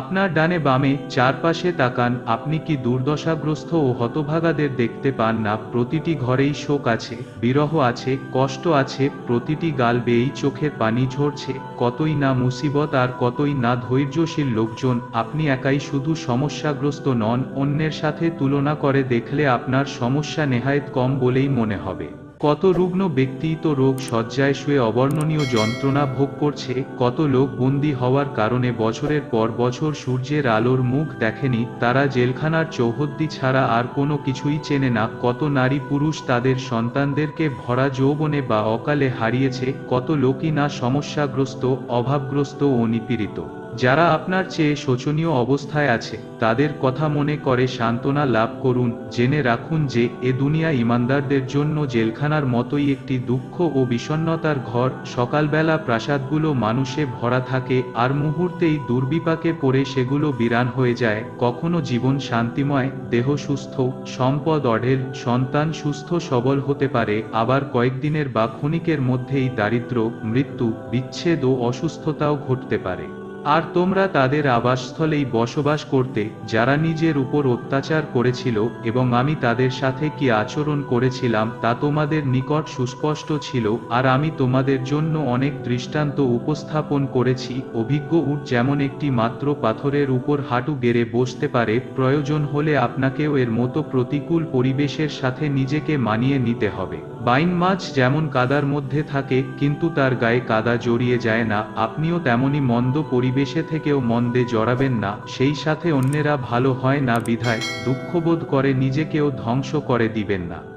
আপনার ডানে বামে চারপাশে তাকান, আপনি কি দুর্দশাগ্রস্ত ও হতভাগাদের দেখতে পান না? প্রতিটি ঘরেই শোক আছে, বিরহ আছে, কষ্ট আছে, প্রতিটি গাল বেয়েই চোখের পানি ঝরছে। কতই না মুসিবত আর কতই না ধৈর্যশীল লোকজন, আপনি একাই শুধু সমস্যাগ্রস্ত নন, অন্যের সাথে তুলনা করে দেখলে আপনার সমস্যা নেহায়ত কম বলেই মনে হবে। কত রুগ্ন ব্যক্তি তো রোগ শয্যায় শুয়ে অবর্ণনীয় যন্ত্রণা ভোগ করছে, কত লোক বন্দী হওয়ার কারণে বছরের পর বছর সূর্যের আলোর মুখ দেখেনি, তারা জেলখানার চৌহদ্দি ছাড়া আর কোনো কিছুই চেনে না, কত নারী পুরুষ তাদের সন্তানদেরকে ভরা যৌবনে বা অকালে হারিয়েছে, কত লোকই না সমস্যাগ্রস্ত, অভাবগ্রস্ত ও নিপীড়িত। যারা আপনার চেয়ে শোচনীয় অবস্থায় আছে, তাদের কথা মনে করে সান্ত্বনা লাভ করুন, জেনে রাখুন যে, এ দুনিয়া ইমানদারদের জন্য জেলখানার মতোই একটি দুঃখ ও বিষণ্ণতার ঘর, সকালবেলা প্রাসাদগুলো মানুষে ভরা থাকে, আর মুহূর্তেই দুর্বিপাকে পড়ে সেগুলো বিরান হয়ে যায়, কখনো জীবন শান্তিময়, দেহ সুস্থ, সম্পদ অঢেল, সন্তান সুস্থ সবল হতে পারে, আবার কয়েকদিনের বা ক্ষণিকের মধ্যেই দারিদ্র্য, মৃত্যু, বিচ্ছেদ ও অসুস্থতাও ঘটতে পারে। আর তোমরা তাদের আবাসস্থলেই বসবাস করতে, যারা নিজের উপর অত্যাচার করেছিল, এবং আমি তাদের সাথে কি আচরণ করেছিলাম, তা তোমাদের নিকট সুস্পষ্ট ছিল, আর আমি তোমাদের জন্য অনেক দৃষ্টান্ত উপস্থাপন করেছি, অভিজ্ঞ উট যেমন একটি মাত্র পাথরের উপর হাঁটু গেড়ে বসতে পারে, প্রয়োজন হলে আপনাকেও এর মতো প্রতিকূল পরিবেশের সাথে নিজেকে মানিয়ে নিতে হবে। বাইন মাছ যেমন কাদার মধ্যে থাকে, কিন্তু তার গায়ে কাদা জড়িয়ে যায় না, আপনিও তেমনি মন্দ পরিবেশে থেকেও মন্দে জড়াবেন না, সেই সাথে অন্যেরা ভালো হয় না বিধায়, দুঃখবোধ করে নিজেকেও ধ্বংস করে দিবেন না।